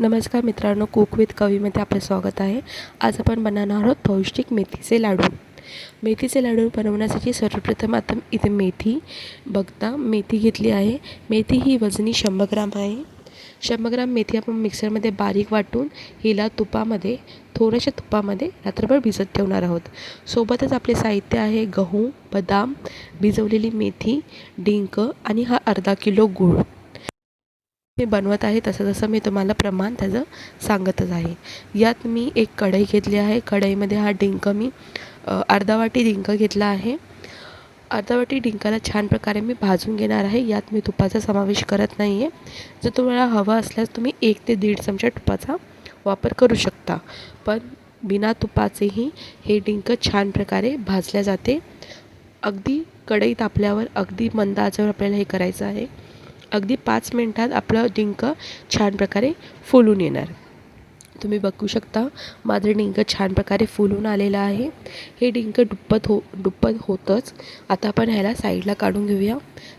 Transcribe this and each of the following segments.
नमस्कार मित्रांनो cook with कवीमध्ये आपलं स्वागत आहे. आज आपण बनवणार आहोत पौष्टिक मेथीचे लाडू. मेथीचे लाडू बनवण्यासाठी सर्वप्रथम आता इथे मेथी बघता मेथी घेतली आहे. मेथी ही वजनी शंभर ग्राम आहे. शंभर ग्राम मेथी आपण मिक्सरमध्ये बारीक वाटून हिला तुपामध्ये थोड्याशा तुपामध्ये रात्रभर भिजत ठेवणार आहोत. सोबतच आपले साहित्य आहे गहू बदाम भिजवलेली मेथी डिंक आणि हा अर्धा किलो गूळ. मी बनवत आहे तसं तसं मी तुम्हाला प्रमाण त्याचं सांगतच आहे. यात मी एक कढई घेतली आहे. कढईमध्ये हा डिंक मी अर्धा वाटी डिंक घेतला आहे. अर्धा वाटी डिंकाला छान प्रकारे मी भाजून घेणार आहे. यात मी तुपाचा समावेश करत नाही आहे जर तुम्हाला हवा असल्यास तुम्ही एक ते दीड चमचा तुपाचा वापर करू शकता. पण बिना तुपाचेही हे डिंक छान प्रकारे भाजल्या जाते. अगदी कढई तापल्यावर अगदी मंद आचेवर आपल्याला हे करायचं आहे. अगदी पाच मिनटात आपलं डिंक छान प्रकारे फुलून येणार. तुम्ही बघू शकता माझं डिंक छान प्रकारे फुलून आलेलं आहे. हे डिंक दुप्पत हो दुप्पत होतंच. आता आपण ह्याला साईडला काढून घेऊया.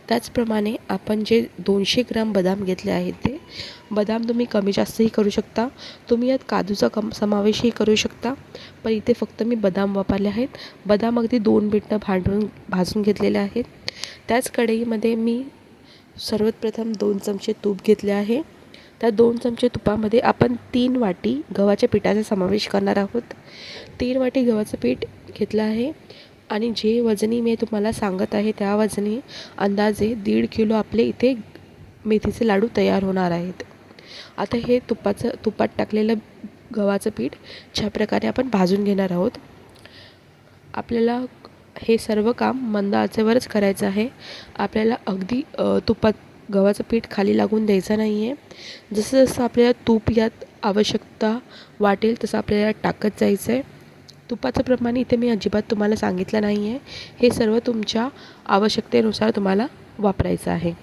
त्याचप्रमाणे आपण जे दोनशे ग्राम बदाम घेतले आहेत ते बदाम तुम्ही कमी जास्तही करू शकता. तुम्ही यात काजूचा कम समावेशही करू शकता. पण इथे फक्त मी बदाम वापरले आहेत. बदाम अगदी दोन मिनटं भांडून भाजून घेतलेले आहेत. त्याच कढईमध्ये मी सर्वात प्रथम दोन चमचे तूप घेतले आहे. त्या दोन चमचे तुपामध्ये आपण तीन वाटी गव्हाच्या पिठाचा समावेश करणार आहोत. तीन वाटी गव्हाचं पीठ घेतलं आहे आणि जे वजनी मी तुम्हाला सांगत आहे त्या वजनी अंदाजे दीड किलो आपले इथे मेथीचे लाडू तयार होणार आहेत. आता हे तुपाचं तुपात टाकलेलं गव्हाचं पीठ ज्या प्रकारे आपण भाजून घेणार आहोत. आपल्याला हे सर्व काम मंद आचेवरच करायचं आहे. आपल्याला अगदी तुपात गव्हाचं पीठ खाली लागून द्यायचं नाही आहे जसं जसं आपल्याला तूप यात आवश्यकता वाटेल तसं आपल्याला टाकत जायचं आहे तुपाचं प्रमाण इथे मी अजिबात तुम्हाला सांगितलं नाही आहे हे सर्व तुमच्या आवश्यकतेनुसार तुम्हाला वापरायचं आहे.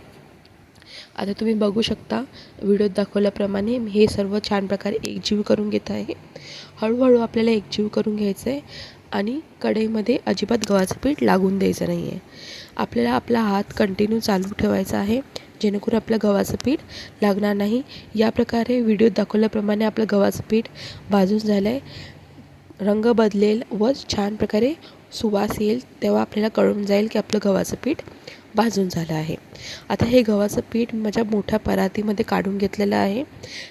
आता तुम्ही बघू शकता व्हिडिओत दाखवल्याप्रमाणे मी हे सर्व छान प्रकारे एकजीव करून घेत आहे. हळूहळू आपल्याला एकजीव करून घ्यायचं आहे आणि कढईमध्ये अजिबात गव्हाचं पीठ लागून द्यायचं नाही आहे आपल्याला आपला हात कंटिन्यू चालू ठेवायचा आहे. जेणेकरून आपलं गव्हाचं पीठ लागणार नाही. या प्रकारे व्हिडिओत दाखवल्याप्रमाणे आपलं गव्हाचं पीठ भाजून झालं आहे रंग बदलेल व छान प्रकारे सुवास येईल तेव्हा आपल्याला कळून जाईल की आपलं गव्हाचं पीठ भाजून झालं आहे. आता हे गव्हाचं पीठ माझ्या मोठ्या परातीमध्ये काढून घेतलेलं आहे.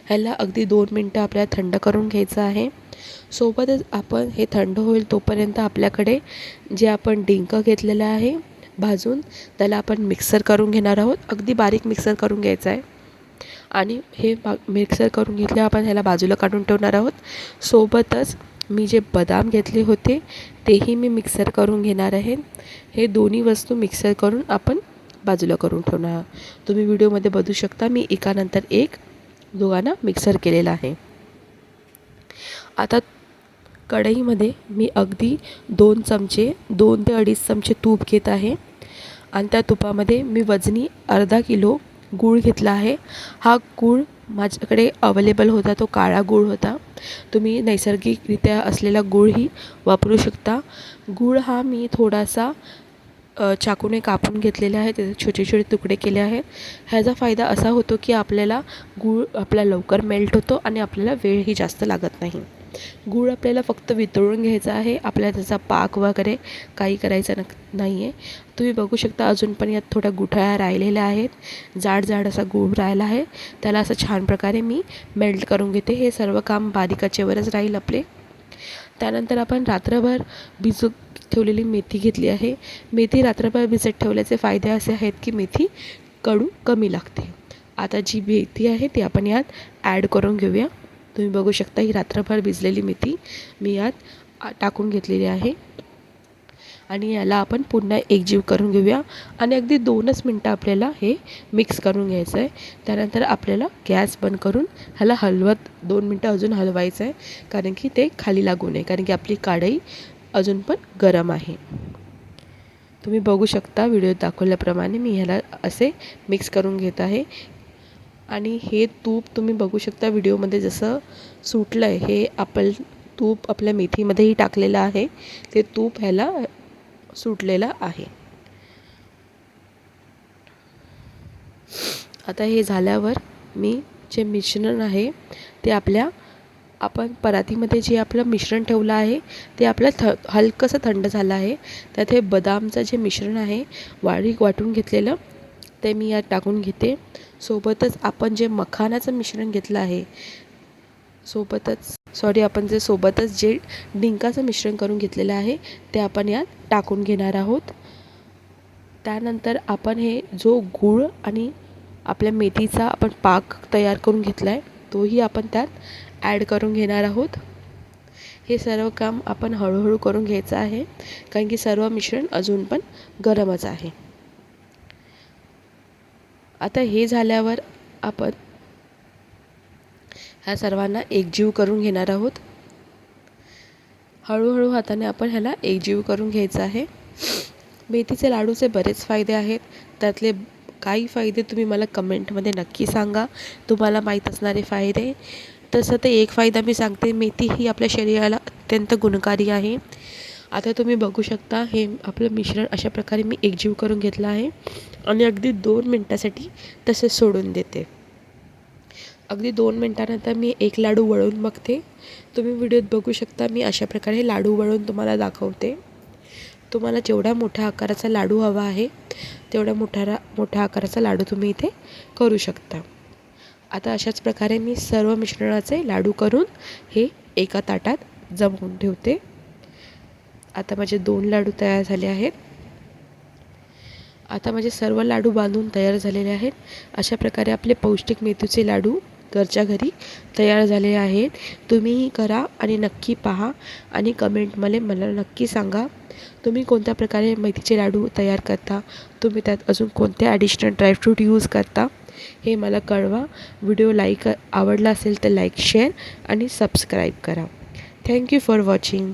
ह्याला अगदी दोन मिनटं आपल्याला थंड करून घ्यायचं आहे. सोबतच आपण हे थंड होईल तोपर्यंत आपल्याकडे जे आपण डिंक घेतलेलं आहे भाजून त्याला आपण मिक्सर करून घेणार आहोत. अगदी बारीक मिक्सर करून घ्यायचं आहे. आणि हे बा मिक्सर करून घेतल्यावर आपण ह्याला बाजूला काढून ठेवणार आहोत. सोबतच मी जे बदाम घेतले होते तेही मी मिक्सर करून घेणार आहे. हे दोन्ही वस्तू मिक्सर करून आपण बाजूला करून ठेवणार तुम्ही व्हिडिओमध्ये बघू शकता मी एकानंतर एक दोघांना मिक्सर केलेला आहे. आता कढईमध्ये मी अगदी दोन चमचे दोन ते अडीच चमचे तूप घेत आहे. आणि त्या तुपामध्ये मी वजनी अर्धा किलो गूळ घेतला आहे. हा गूळ माझ्याकडे अवेलेबल होता तो काळा गूळ होता. तुम्ही नैसर्गिकरित्या असलेला गूळही वापरू शकता. गूळ हा मी थोडासा चाकूने कापून घेतलेले आहे. त्याचे छोटे छोटे तुकडे केले आहेत. ह्याचा फायदा असा होतो की आपल्याला गूळ आपला लवकर मेल्ट होतो आणि आपल्याला वेळही जास्त लागत नाही. गूळ आपल्याला फक्त वितळून घ्यायचा आहे. आपल्याला त्याचा पाक वगैरे काही करायचं न नाही आहे तुम्ही बघू शकता अजून पण यात थोड्या गुठळ्या राहिलेल्या आहेत. जाड जाड असा गूळ राहिला आहे. त्याला असं छान प्रकारे मी मेल्ट करून घेते. हे सर्व काम बारीकाचेवरच राहील आपले. त्यानंतर आपण रात्रभर भिजू ठेवलेली मेथी घेतली आहे. मेथी रात्रभर भिजत ठेवल्याचे फायदे असे आहेत की मेथी कडू कमी लागते. आता जी मेथी आहे ती आपण यात ॲड करून घेऊया. तुम्ही बघू शकता ही रात्रभर भिजलेली मेथी मी यात टाकून घेतलेली आहे. आणि याला आपण पुन्हा एकजीव करून घेऊया. आणि अगदी दोनच मिनटं आपल्याला हे मिक्स करून घ्यायचं आहे त्यानंतर आपल्याला गॅस बंद करून ह्याला हलवत दोन मिनटं अजून हलवायचं आहे कारण की ते खाली लागू नये कारण की आपली काढई अजून पण गरम आहे. तुम्ही बघू शकता व्हिडिओ दाखवल्याप्रमाणे मी ह्याला असे मिक्स करून घेत आहे. आणि हे तूप तुम्ही बघू शकता व्हिडिओमध्ये जसं सुटलं आहे हे आपण तूप आपल्या मेथीमध्येही टाकलेलं आहे. ते तूप ह्याला सुटलेलं आहे. आता हे झाल्यावर मी जे मिश्रण आहे ते आपल्या आपण परातीमध्ये जे आपलं मिश्रण ठेवलं आहे ते आपलं थ हलकंसं थंड झालं आहे. त्यात हे बदामचं जे मिश्रण आहे वाळीक वाटून घेतलेलं ते मी यात टाकून घेते. सोबतच आपण जे मखानाचं मिश्रण घेतलं आहे सोबतच सॉरी आपण जे सोबतच जे डिंकाचं मिश्रण करून घेतलेलं आहे ते आपण यात टाकून घेणार आहोत. त्यानंतर आपण हे जो गूळ आणि आपल्या मेथीचा आपण पाक तयार करून घेतला आहे तोही आपण त्यात ॲड करून घेणार आहोत. हे सर्व काम आपण हळूहळू करून घ्यायचं आहे कारण की सर्व मिश्रण अजून पण गरमच आहे. आता हे झाल्यावर आपण ह्या सर्वांना एकजीव करून घेणार आहोत. हळूहळू हाताने आपण ह्याला एकजीव करून घ्यायचं आहे. मेथीचे लाडूचे बरेच फायदे आहेत. त्यातले काही फायदे तुम्ही मला कमेंटमध्ये नक्की सांगा. तुम्हाला माहीत असणारे फायदे. तसं ते एक फायदा मी सांगते मेथी ही आपल्या शरीराला अत्यंत गुणकारी आहे. आता तुम्ही बघू शकता हे आपलं मिश्रण अशा प्रकारे मी एकजीव करून घेतलं आहे. आणि अगदी दोन मिनटासाठी तसेच सोडून देते. अगदी दोन मिनटानंतर मी एक लाडू वळून बघते. तुम्ही व्हिडिओत बघू शकता मी अशा प्रकारे लाडू वळून तुम्हाला दाखवते. तुम्हाला जेवढ्या मोठ्या आकाराचा लाडू हवा आहे तेवढ्या मोठ्या मोठ्या आकाराचा लाडू तुम्ही इथे करू शकता. आता अशाच प्रकारे मी सर्व मिश्रणाचे लाडू करून हे एका ताटात जमवून ठेवते. आता माझे दोन लाडू तयार झाले आहेत. आता माझे सर्व लाडू बांधून तयार झालेले आहेत. अशा प्रकारे आपले पौष्टिक मेथीचे लाडू घरच्या घरी तयार झाले आहेत. तुम्हीही करा आणि नक्की पहा आणि कमेंटमध्ये मला नक्की सांगा तुम्ही कोणत्या प्रकारे मेथीचे लाडू तयार करता? तुम्ही त्यात अजून कोणत्या ॲडिशनल ड्रायफ्रूट यूज करता? हे मला कळवा. व्हिडिओ लाईक आवडला असेल तर लाईक शेअर आणि सबस्क्राईब करा. Thank you for watching